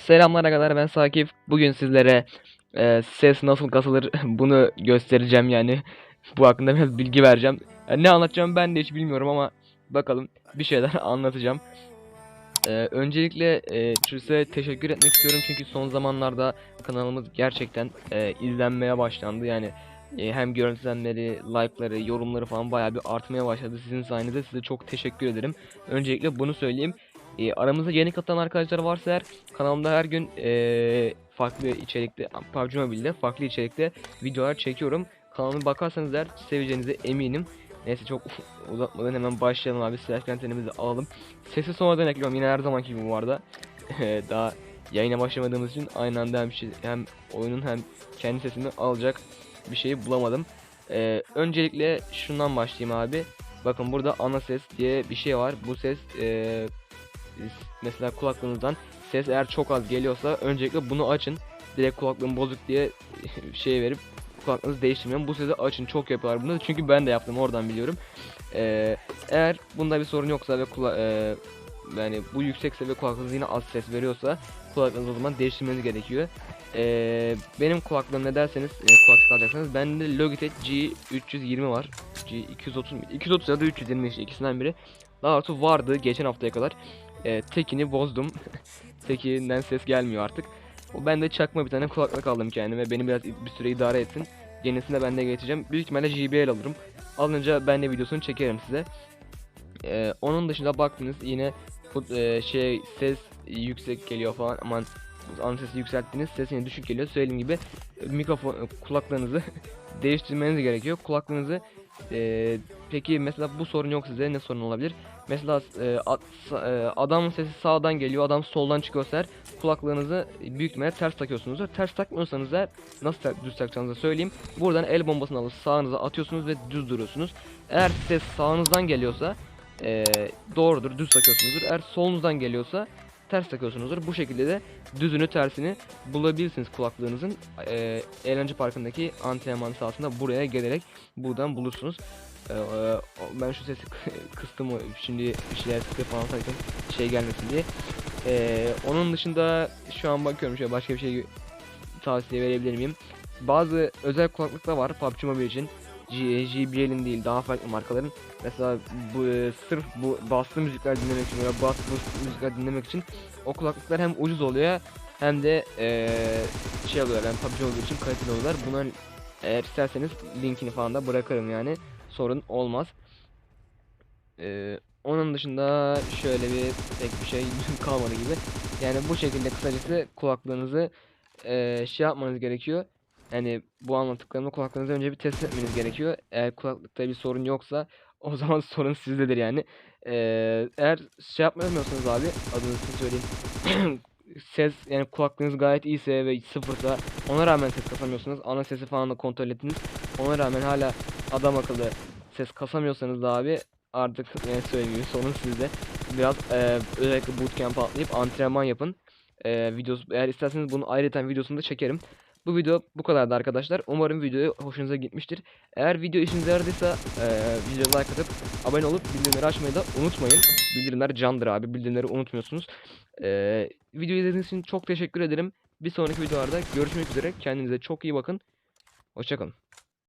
Selamlar arkadaşlar ben Sakif. Bugün sizlere e, ses nasıl kasılır bunu göstereceğim yani. Bu hakkında biraz bilgi vereceğim. E, ne anlatacağım ben de hiç bilmiyorum ama bakalım bir şeyler anlatacağım. E, öncelikle e, size teşekkür etmek istiyorum çünkü son zamanlarda kanalımız gerçekten e, izlenmeye başlandı. Yani e, hem görüntülenmeleri, like'ları, yorumları falan bayağı bir artmaya başladı. Sizin sayenizde size çok teşekkür ederim. Öncelikle bunu söyleyeyim. E, aramızda yeni katılan arkadaşlar varsa eğer kanalımda her gün e, farklı içerikte PUBG Mobile'de farklı içerikte videolar çekiyorum. Kanalıma bakarsanız eğer seveceğinize eminim. Neyse çok uzatmadan hemen başlayalım abi. Silah kantenimizi alalım. Sesi sonradan ekliyorum yine her zamanki gibi bu arada. E, Daha yayına başlamadığımız için aynı anda hem, şey, hem oyunun hem kendi sesini alacak bir şey bulamadım. E, öncelikle şundan başlayayım abi. Bakın burada ana ses diye bir şey var. Bu ses e, mesela kulaklığınızdan ses eğer çok az geliyorsa öncelikle bunu açın. Direkt kulaklığım bozuk diye şey verip kulaklığınızı değiştirmeyin. Bu sesi açın çok yapıyorlar bunu. Çünkü ben de yaptım oradan biliyorum. Ee, eğer bunda bir sorun yoksa ve kula e, yani bu yüksekse ve kulaklığınız yine az ses veriyorsa kulaklığınızı o zaman değiştirmeniz gerekiyor. Ee, benim kulaklığım ne derseniz e, kulaklık alacaksınız. Bende Logitech G320 var. G230 230 ya da 320 işte ikisinden biri. Daha doğrusu vardı geçen haftaya kadar. Ee, tekini bozdum. Tekinden ses gelmiyor artık. O bende çakma bir tane kulaklık aldım kendime. Beni biraz bir süre idare etsin. Yenisini de ben de geçeceğim. Büyük ihtimalle JBL alırım. Alınca ben de videosunu çekerim size. Ee, onun dışında baktınız yine e, şey ses yüksek geliyor falan aman ana sesi yükselttiniz ses yine düşük geliyor söylediğim gibi e, mikrofon e, kulaklarınızı değiştirmeniz gerekiyor kulaklarınızı e, peki mesela bu sorun yok size ne sorun olabilir? Mesela e, sa- e, adamın sesi sağdan geliyor adam soldan çıkıyorsa eğer kulaklığınızı büyük ihtimalle ters takıyorsunuzdur. Ters takmıyorsanız eğer nasıl ta- düz takacağınızı söyleyeyim. Buradan el bombasını alıp sağınıza atıyorsunuz ve düz duruyorsunuz. Eğer ses sağınızdan geliyorsa e, doğrudur düz takıyorsunuzdur. Eğer solunuzdan geliyorsa ters takıyorsunuzdur. Bu şekilde de düzünü tersini bulabilirsiniz kulaklığınızın. E, eğlence parkındaki antrenman sahasında buraya gelerek buradan bulursunuz. E, e, ben şu sesi kıstım şimdi bir şeyler sıkı falan sakın şey gelmesin diye. E, onun dışında şu an bakıyorum şöyle başka bir şey tavsiye verebilir miyim? Bazı özel kulaklıklar var PUBG Mobile için. JBL'in değil daha farklı markaların mesela bu e, sırf bu baslı müzikler dinlemek için veya bas bas müzikler dinlemek için o kulaklıklar hem ucuz oluyor hem de e, şey oluyor yani PUBG olduğu için kaliteli oluyorlar. Bunların eğer isterseniz linkini falan da bırakırım yani sorun olmaz. E, onun dışında şöyle bir tek bir şey kalmadı gibi. Yani bu şekilde kısacası kulaklığınızı e, şey yapmanız gerekiyor. Yani bu anlattıklarımı kulaklarınızı önce bir test etmeniz gerekiyor. Eğer kulaklıkta bir sorun yoksa o zaman sorun sizdedir yani. Ee, eğer şey yapmıyorsanız abi adını size söyleyeyim. ses yani kulaklığınız gayet iyiyse ve sıfırsa ona rağmen ses kasamıyorsunuz. Ana sesi falan da kontrol ettiniz. Ona rağmen hala adam akıllı ses kasamıyorsanız da abi artık ne söyleyeyim sorun sizde. Biraz e, özellikle bootcamp atlayıp antrenman yapın. E, videosu eğer isterseniz bunu ayrıca videosunu da çekerim. Bu video bu kadardı arkadaşlar. Umarım video hoşunuza gitmiştir. Eğer video işinize yaradıysa eee videoya like atıp abone olup bildirimleri açmayı da unutmayın. Bildirimler candır abi. Bildirimleri unutmuyorsunuz. Eee video izlediğiniz için çok teşekkür ederim. Bir sonraki videolarda görüşmek üzere. Kendinize çok iyi bakın. Hoşçakalın.